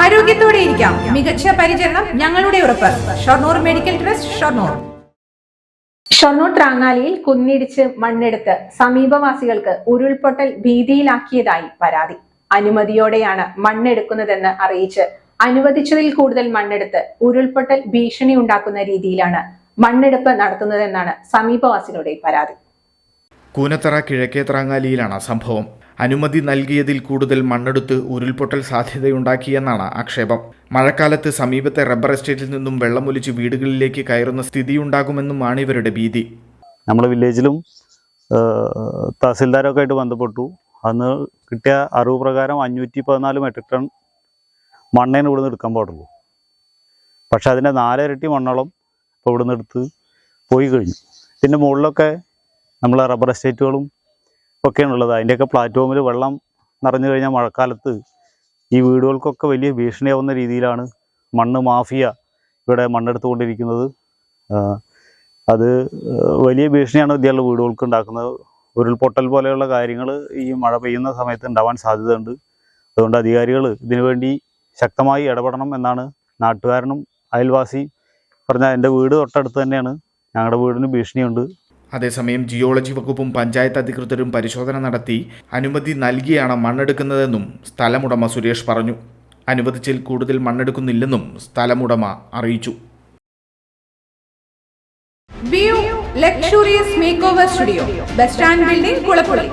ആരോഗ്യത്തോടെ ഇരിക്കാം. മികച്ച പരിചരണം ഞങ്ങളുടെ ഉറപ്പ്. Shoranur medical trust Shoranur. Shoranur ട്രാങ്ങാലിയിൽ കുന്നിടിച്ച് മണ്ണെടുത്ത് സമീപവാസികൾക്ക് ഉരുൾപൊട്ടൽ ഭീതിയിലാക്കിയതായി പരാതി. അനുമതിയോടെയാണ് മണ്ണെടുക്കുന്നതെന്ന് അറിയിച്ച് അനുവദിച്ചതിൽ കൂടുതൽ മണ്ണെടുത്ത് ഉരുൾപൊട്ടൽ ഭീഷണി ഉണ്ടാക്കുന്ന രീതിയിലാണ് മണ്ണെടുപ്പ് നടത്തുന്നതെന്നാണ് സമീപവാസികളുടെ പരാതി. കൂനത്തറ കിഴക്കേ ത്രാങ്ങാലിയിലാണ് സംഭവം. അനുമതി നൽകിയതിൽ കൂടുതൽ മണ്ണെടുത്ത് ഉരുൾപൊട്ടൽ സാധ്യതയുണ്ടാക്കിയെന്നാണ് ആക്ഷേപം. മഴക്കാലത്ത് സമീപത്തെ റബ്ബർ എസ്റ്റേറ്റിൽ നിന്നും വെള്ളമൊലിച്ച് വീടുകളിലേക്ക് കയറുന്ന സ്ഥിതിയുണ്ടാകുമെന്നുമാണ് ഇവരുടെ ഭീതി. നമ്മുടെ വില്ലേജിലും തഹസിൽദാരൊക്കെ ആയിട്ട് ബന്ധപ്പെട്ടു. അന്ന് കിട്ടിയ അറിവ് പ്രകാരം അഞ്ഞൂറ്റി പതിനാല് മെട്രിക് ടൺ മണ്ണേനെ ഇവിടുന്ന് എടുക്കാൻ പാടുള്ളൂ. പക്ഷെ അതിന്റെ നാലിരട്ടി മണ്ണോളം ഇപ്പോൾ ഇവിടുന്ന് എടുത്ത് പോയി കഴിഞ്ഞു. പിന്നെ മുകളിലൊക്കെ നമ്മളെ റബ്ബർ എസ്റ്റേറ്റുകളും ഒക്കെയാണ് ഉള്ളത് അതിന്റെയൊക്കെ പ്ലാറ്റ്ഫോമിൽ വെള്ളം നിറഞ്ഞു കഴിഞ്ഞാൽ മഴക്കാലത്ത് ഈ വീടുകൾക്കൊക്കെ വലിയ ഭീഷണിയാവുന്ന രീതിയിലാണ് മണ്ണ് മാഫിയ ഇവിടെ മണ്ണെടുത്തുകൊണ്ടിരിക്കുന്നത്. അത് വലിയ ഭീഷണിയാണ് ഇതേയുള്ള വീടുകൾക്ക് ഉണ്ടാക്കുന്നത്. ഉരുൾപൊട്ടൽ പോലെയുള്ള കാര്യങ്ങൾ ഈ മഴ പെയ്യുന്ന സമയത്ത് ഉണ്ടാവാൻ സാധ്യതയുണ്ട്. അതുകൊണ്ട് അധികാരികൾ ഇതിനുവേണ്ടി ശക്തമായി ഇടപെടണം എന്നാണ് നാട്ടുകാരനും അയൽവാസി പറഞ്ഞാൽ എന്റെ വീട് തൊട്ടടുത്ത് തന്നെയാണ്. ഞങ്ങളുടെ വീടിന് ഭീഷണിയുണ്ട്. അതേസമയം ജിയോളജി വകുപ്പും പഞ്ചായത്ത് അധികൃതരും പരിശോധന നടത്തി അനുമതി നൽകിയാണ് മണ്ണെടുക്കുന്നതെന്നും സ്ഥലമുടമ സുരേഷ് പറഞ്ഞു. അനുവദിച്ചിൽ കൂടുതൽ മണ്ണെടുക്കുന്നില്ലെന്നും സ്ഥലമുടമ അറിയിച്ചു. Luxurious makeover studio bus stand building Kulappully